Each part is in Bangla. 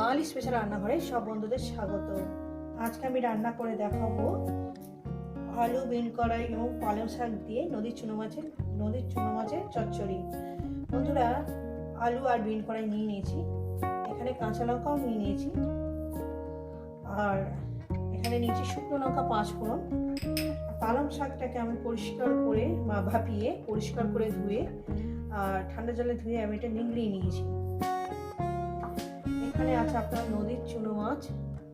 বাঙালি স্পেশাল রান্নাঘরে সব বন্ধুদের স্বাগত। আজকে আমি রান্না করে দেখাবো আলু, বিন কড়াই এবং পালং শাক দিয়ে নদীর চুনো মাছের, নদীর চুনো মাছের চচ্চড়ি। বন্ধুরা, আলু আর বিন কড়াই নিয়ে নিয়েছি। এখানে কাঁচা লঙ্কাও নিয়ে নিয়েছি। আর এখানে নিয়েছি শুকনো লঙ্কা পাঁচ ফোড়ন পালং শাকটাকে আমি পরিষ্কার করে বা ভাপিয়ে, পরিষ্কার করে ধুয়ে আর ঠান্ডা জলে ধুয়ে আমি এটা নিংড়িয়ে নিয়েছি। এখানে আছে আপনার নদীর চুনো মাছ,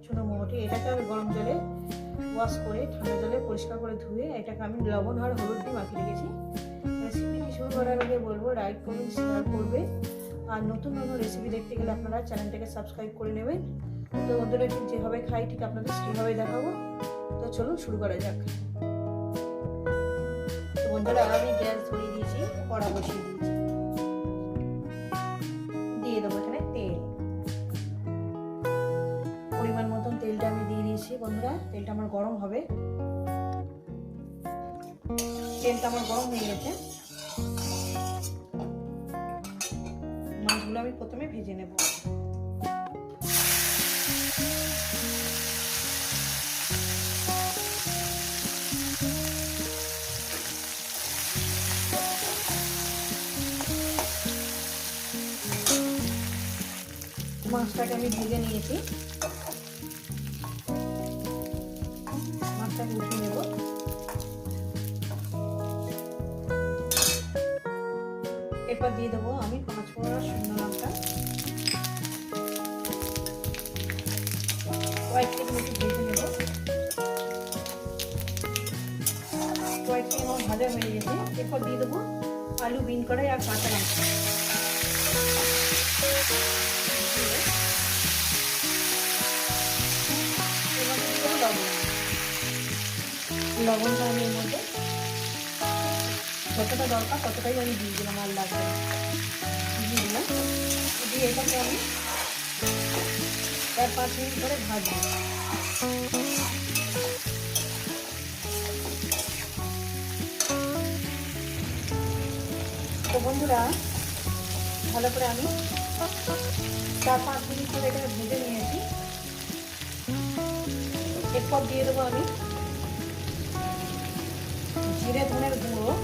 চুনো মোটি এটাকে আমি গরম জলে ওয়াশ করে ঠান্ডা জলে পরিষ্কার করে ধুয়ে এটাকে আমি লবণ আর হলুদ দিয়ে মাখিয়ে রেখেছি। রেসিপিটি শুরু করার আগে বলব লাইক করুন শেয়ার করবে। আর নতুন নতুন রেসিপি দেখতে গেলে আপনারা চ্যানেলটাকে সাবস্ক্রাইব করে নেবেন। তো বন্ধুরা, ঠিক যেভাবে খাই, ঠিক আপনাদের সেভাবে দেখাবো। তো চলুন শুরু করা যাক। তো বন্ধুরা, আমি গ্যাস ধরিয়ে দিয়েছি, কড়া বসিয়ে দিয়েছি। পরিমাণ মতন তেলটা আমি দিয়ে দিয়েছি, বন্ধুরা। তেলটা আমার গরম হবে। তেলটা আমার গরম হয়ে গেছে। মাছগুলো আমি প্রথমে ভেজে নেব। মাছটাকে আমি ভেজে নিয়েছি। এরপর দিয়ে দেবো, আমি পাঁচ ফোড়া শুকনো লঙ্কা ভেজে হয়ে গেছে, এরপর দিয়ে দেবো আলু বিন কড়াই আর কাঁচা লঙ্কা। লবণ। লবণটা আমি এর মধ্যে যতটা দরকার, ততটাই আমি দিয়ে দিলাম আর লাগবে দিয়ে দিলাম। দিয়ে এটাকে আমি চার পাঁচ মিনিট ধরে ভাজবো। তো বন্ধুরা, ভালো করে আমি চার পাঁচ মিনিট ধরে এটা ভেজে নিয়েছি। এরপর দিয়ে দেবো আমি জিরে ধনের গুঁড়ো।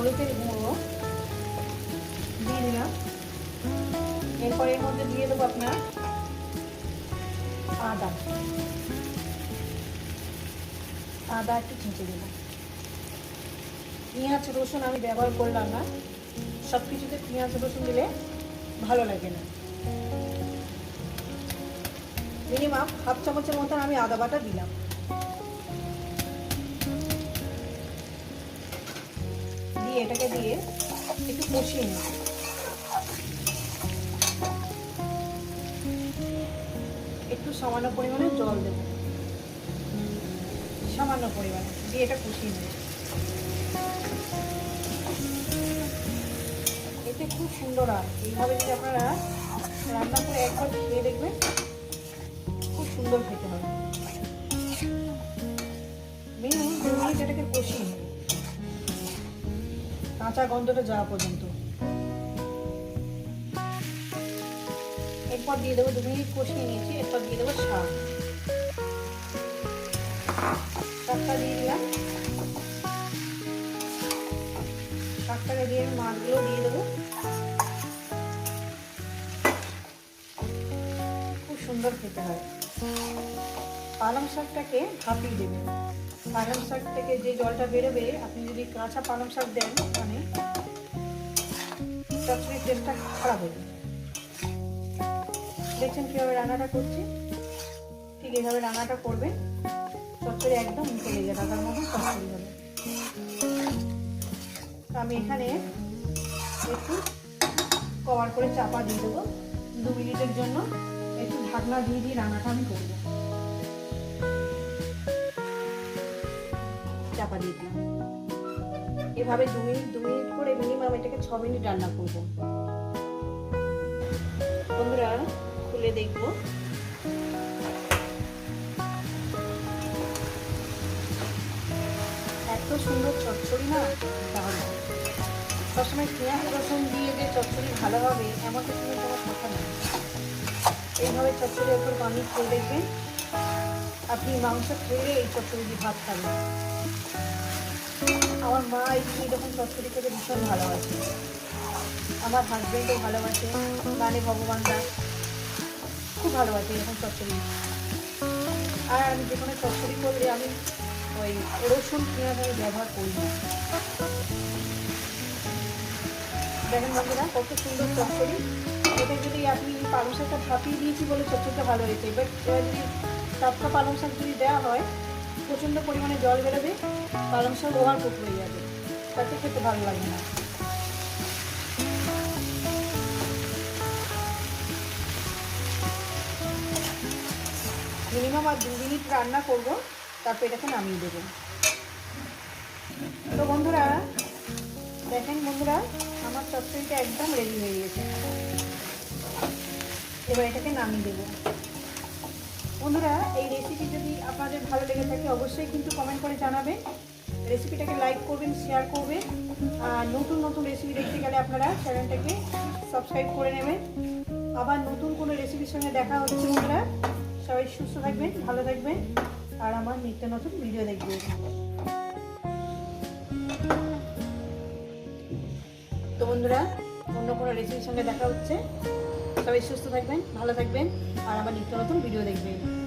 হলুদের গুঁড়ো দিয়ে দিলাম। এরপর এর মধ্যে দিয়ে দেবো আপনার আদা। আদা একটু ছেঁচে দিলাম। পেঁয়াজ, রসুন আমি ব্যবহার করলাম না। সব কিছুতে পেঁয়াজ, রসুন দিলে ভালো লাগে না। মিনিমাম হাফ চামচের মতন আমি আদা বাটা দিলাম। এটাকে দিয়ে একটু কষিয়ে নেব একটু সামান্য পরিমাণে জল দেব। সামান্য পরিমাণে, দিয়ে এটা কষিয়ে নেব এতে খুব সুন্দর আর, এইভাবে যদি আপনারা রান্না করে একবার খেয়ে দেখবেন, খুব সুন্দর খেতে হবে। মিনিমাম দু মিনিট এটাকে কষিয়ে কাঁচা গন্ধটা যাওয়া পর্যন্ত। এরপর দিয়ে দেবো দু মিনিট কষিয়ে নিয়েছি, এরপর দিয়ে দেবো শাক শাকটা দিয়ে দিলাম। শাকটাকে দিয়ে মাছগুলো দিয়ে দেবো। খুব সুন্দর খেতে হয়। পালং শাকটাকে ভাপিয়ে দেবেন পালং শাক থেকে যে জলটা বেরোবে, আপনি যদি কাঁচা পালং শাক দেন মানে চচ্চড়ির টেস্টটা খারাপ যাবে দেখছেন কীভাবে রান্নাটা করছি? ঠিক এইভাবে রান্নাটা করবেন, চচ্চড়ি একদম মুখে লেগে থাকার মতো চচ্চড়ি হবে। আমি এখানে একটু কভার করে চাপা দিয়ে দেবো। দু মিনিটের জন্য একটু ঢাকনা দিয়ে দিয়ে রান্নাটা আমি করব চাপা দিয়ে দিলাম। এভাবে দু মিনিট দু মিনিট করে মিনিমাম এটাকে ছ মিনিট রান্না করব। বন্ধুরা, খুলে দেখব। এত সুন্দর চচ্চড়ি না? দারুণ সবসময় পেঁয়াজ, রসুন দিয়ে যে চচ্চড়ি ভালো হবে, এমন কিছু কিন্তু আমার কথা নেই। এইভাবে চচ্চড়ি ওপর বানিয়ে খেয়ে দেখবেন। আপনি মাংস খেয়ে এই চচ্চড়ি দিয়ে ভাত খাবেন। আমার মা এই যখন চচ্চড়ি খেতে ভীষণ ভালোবাসে, আমার হাজব্যান্ডও ভালোবাসে মানে ভগবানরা খুব ভালোবাসে এরকম চচ্চড়ি আর আমি যে কোনো করলে আমি ওই রসুন পেঁয়াজ আমি ব্যবহার করি দেখেন বন্ধুরা, কত সুন্দর চচ্চড়ি এটা যদি আপনি পালং শাকটা ভাপিয়ে দিয়েছি বলে চচ্চড়িটা ভালো হয়েছে। এবার যদি টাটকা পালং শাক যদি দেওয়া হয় প্রচণ্ড পরিমাণে জল বেরোবে পালং শাক ওভার কুক হয়ে যাবে তাতে খেতে ভালো লাগবে না। মিনিমাম আর দু মিনিট রান্না করব, তারপর এটাকে নামিয়ে দেবো। তো বন্ধুরা, দেখেন বন্ধুরা, আমার চচ্চড়িটা একদম রেডি হয়ে গেছে। এবার এটাকে নামিয়ে দেবো। বন্ধুরা, এই রেসিপি যদি আপনাদের ভালো লেগে থাকে, অবশ্যই কিন্তু কমেন্ট করে জানাবেন। রেসিপিটাকে লাইক করবেন শেয়ার করবেন। আর নতুন নতুন রেসিপি দেখতে গেলে আপনারা চ্যানেলটাকে সাবস্ক্রাইব করে নেবেন। আবার নতুন কোনো রেসিপির সঙ্গে দেখা হচ্ছে বন্ধুরা, সবাই সুস্থ থাকবেন, ভালো থাকবেন। আর আমার নিত্য নতুন ভিডিও দেখবেন। তো বন্ধুরা, অন্য কোনো রেসিপির সঙ্গে দেখা হচ্ছে। সবাই সুস্থ থাকবেন ভালো থাকবেন আর আমার নিত্য নতুন ভিডিও দেখবেন।